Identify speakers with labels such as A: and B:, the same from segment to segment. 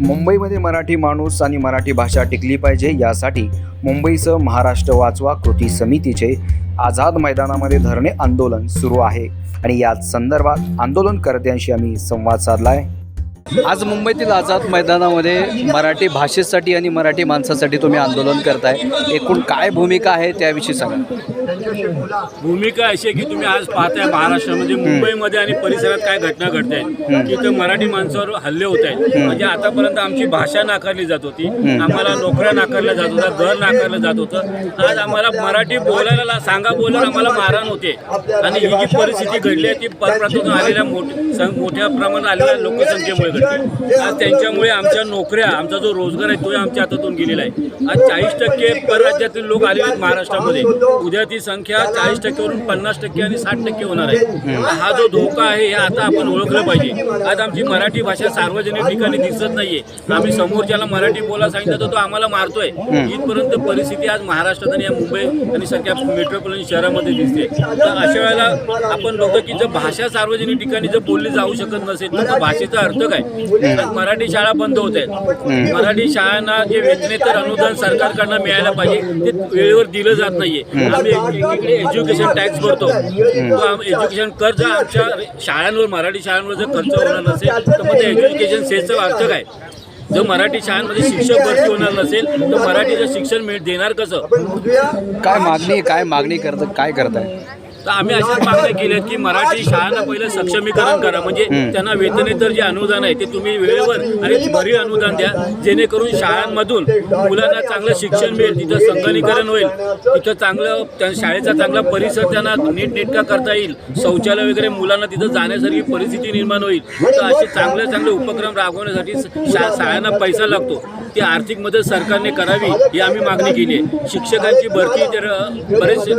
A: मुंबईमध्ये मराठी माणूस आणि मराठी भाषा टिकली पाहिजे यासाठी मुंबईसह महाराष्ट्र वाचवा कृती समितीचे आझाद मैदानामध्ये धरणे आंदोलन सुरू आहे. आणि याच संदर्भात आंदोलनकर्त्यांशी आम्ही संवाद साधला आहे आज मुंबईतील आझाद मैदानामध्ये मराठी भाषेसाठी आणि मराठी माणसासाठी तुम्ही आंदोलन करताय. एकूण काय भूमिका आहे त्याविषयी सांगा.
B: भूमिका अशी आहे की तुम्ही आज पाहताय महाराष्ट्रामध्ये मुंबईमध्ये आणि परिसरात काय घटना घडत आहेत की इथं मराठी माणसावर हल्ले होत आहेत म्हणजे आतापर्यंत आमची भाषा नाकारली जात होती. आम्हाला नोकऱ्या नाकारल्या जात होत्या घर नाकारलं जात होतं. आज आम्हाला मराठी बोलायला सांगा बोलायला आम्हाला मारहाण होते. आणि ही जी परिस्थिती घडली आहे ती परप्रांतातून आलेल्या मोठ्या प्रमाणात आलेल्या लोकसंख्येमुळे. घडली आज त्यांच्यामुळे आमच्या नोकऱ्या आमचा जो रोजगार आहे तोही आमच्या हातातून गेलेला आहे. आज चाळीस टक्के परराज्यातील लोक आले आहेत महाराष्ट्रामध्ये. उद्या ती संख्या चाळीस टक्केवरून पन्नास टक्के आणि साठ टक्के होणार आहे. हा जो धोका आहे हे आता आपण ओळखलं पाहिजे. आज आमची मराठी भाषा सार्वजनिक ठिकाणी दिसत नाहीये. आम्ही समोरच्याला मराठी बोला सांगितलं तर तो आम्हाला मारतोय. इथपर्यंत परिस्थिती आज महाराष्ट्रात आणि या मुंबई आणि सगळ्या मेट्रोपॉलिटन शहरामध्ये दिसते. तर अशा वेळेला आपण बघतो की जर भाषा सार्वजनिक ठिकाणी जर बोलली जाऊ शकत नसेल तर भाषेचा अर्थ काय? मराठी शाळा बंद होत. आहेत मराठी शाळांना जे वेतनेतर अनुदान सरकारकडनं मिळायला पाहिजे ते वेळेवर दिलं जात नाहीये. आम्ही एकीकडे एज्युकेशन टॅक्स भरतो. एज्युकेशन कर जर आमच्या शाळांवर मराठी शाळांवर जर खर्च होणार नसेल तर मग ते एज्युकेशन सेसचा अर्थ काय जर मराठी शाळांमध्ये शिक्षक भरती होणार नसेल तर मराठीचं शिक्षण मिळ देणार कसं?
A: काय मागणी काय मागणी करत काय करताय?
B: तर आम्ही अशाच मागण्या केल्या की मराठी शाळांना पहिलं सक्षमीकरण करा. म्हणजे त्यांना वेतनेतर जे अनुदान आहे ते तुम्ही वेळेवर आणि भरीव अनुदान द्या. जेणेकरून शाळांमधून मुलांना चांगलं शिक्षण मिळेल तिथं संगणीकरण होईल. तिथं चांगलं त्या शाळेचा चांगला परिसर त्यांना नीटनेटका करता येईल. शौचालय वगैरे मुलांना तिथं जाण्यासारखी परिस्थिती निर्माण होईल. तर असे चांगले चांगले उपक्रम राबवण्यासाठी शा शाळांना पैसा लागतो. ती आर्थिक मदत सरकारने करावी ही आम्ही मागणी केली आहे. शिक्षकांची भरती तर बरेचसे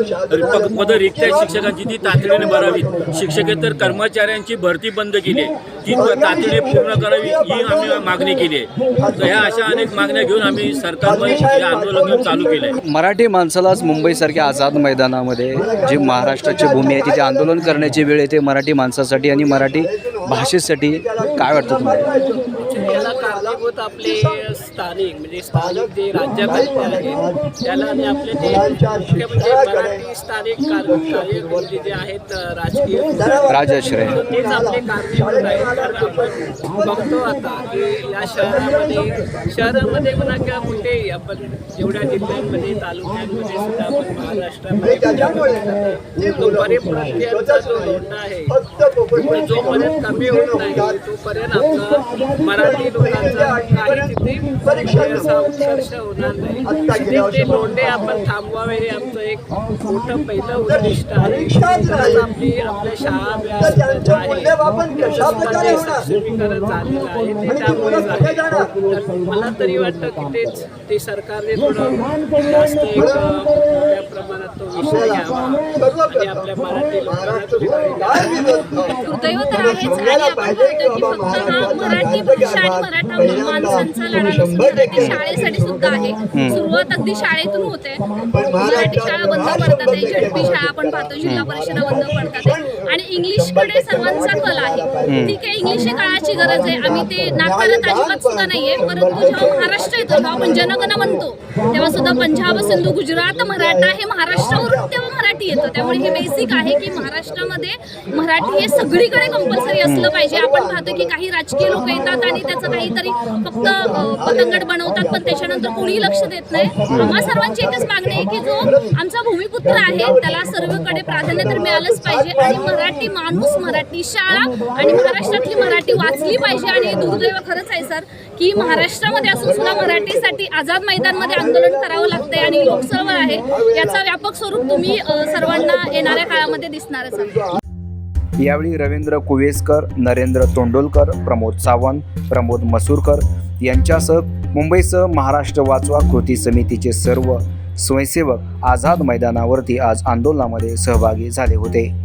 B: पदं रिक्त आहेत शिक्षकांची ती तातडीने भरावी शिक्षकेतर कर्मचाऱ्यांची भरती बंद केली. आहे ती तातडीने पूर्ण करावी ही आम्ही मागणी केली आहे. तर ह्या अशा अनेक मागण्या घेऊन आम्ही सरकारवर हे आंदोलन घेऊन चालू केलं आहे
A: मराठी माणसालाच मुंबईसारख्या आझाद मैदानामध्ये जी महाराष्ट्राची भूमी आहे तिथे आंदोलन करण्याची वेळ येते मराठी माणसासाठी आणि मराठी भाषेसाठी काय वाटतं तुम्हाला?
C: आपले स्थानिक म्हणजे स्थानिक जे राज्यकर्ते आहेत त्याला आणि आपले जे मुख्य म्हणजे मराठी स्थानिक कार्य कार्यकर्ते जे आहेत राजकीय
A: राजाश्रय.
C: तेच आपले कारणीभूत आहेत. कारण आपण बघतो आता की या शहरामध्ये शहरामध्ये म्हणा किंवा कुठेही आपण जेवढ्या जिल्ह्यांमध्ये तालुक्यांमध्ये सुद्धा आपण महाराष्ट्रामध्ये बघतो, तो परिप्रत्ययांचा जो धोंडा आहे तो जोपर्यंत कमी होत नाही तोपर्यंत आपला मराठी लोकांचा काही तिथे उत्कर्ष होणार नाही ते लोंढे आपण थांबवावे हे आमचं एक मोठं पहिलं उद्दिष्ट आहे. आपली आपल्या शाळा झालेलं आहे. ते त्यामुळे मला तरी वाटतं की तेच ते सरकारने थोडं जास्त एक तो विषय घ्यावा. आणि आपल्या मराठी लोकांना कुठेतरी
D: दुर्दैव तर आहेच. आणि आपण म्हणतो की फक्त हा मराठी भाषा आणि मराठा माणसांचा लढा नसून मराठी शाळेसाठी सुद्धा आहे. सुरुवात अगदी शाळेतून होते. मराठी शाळा बंद पडतात. झडपी शाळा आपण पाहतो. जिल्हा परिषदा बंद पडतात. आणि इंग्लिशकडे सर्वांचा कल आहे. ठीक आहे इंग्लिश ही काळाची गरज आहे. आम्ही ते नाकारत अजिबात सुद्धा नाहीये परंतु जेव्हा महाराष्ट्र येतो जेव्हा आपण जनगण म्हणतो तेव्हा सुद्धा पंजाब सिंधू गुजरात मराठा हे महाराष्ट्रावरून तेव्हा मराठी येतं. त्यामुळे हे बेसिक आहे की महाराष्ट्रामध्ये मराठी हे सगळीकडे कंपल्सरी असलं पाहिजे. आपण पाहतो की काही राजकीय लोक येतात आणि त्याचं काहीतरी फक्त पतंगड बनवतात पण त्याच्यानंतर कोणीही लक्ष देत नाही. आम्हा सर्वांची एकच मागणी आहे की जो आमचा भूमिपुत्र आहे त्याला सर्वकडे प्राधान्य तर मिळालंच पाहिजे आणि मराठी मराठी माणूस मराठी शाळा आणि महाराष्ट्रातली मराठी वाचली पाहिजे आणि दुर्दैव खरंच आहे सर की महाराष्ट्रामध्ये असून सुद्धा मराठीसाठी आझाद मैदानमध्ये आंदोलन करावं लागतंय आणि लोकचळवळ आहे याचा व्यापक स्वरूप तुम्ही सर्वांना येणाऱ्या काळामध्ये दिसणारच आहे
A: यावेळी रवींद्र कुवेसकर नरेंद्र तोंडोलकर प्रमोद सावंत प्रमोद मसूरकर यांच्यासह मुंबईसह महाराष्ट्र वाचवा कृती समितीचे सर्व स्वयंसेवक आझाद मैदानावरती आज आंदोलनामध्ये सहभागी झाले होते.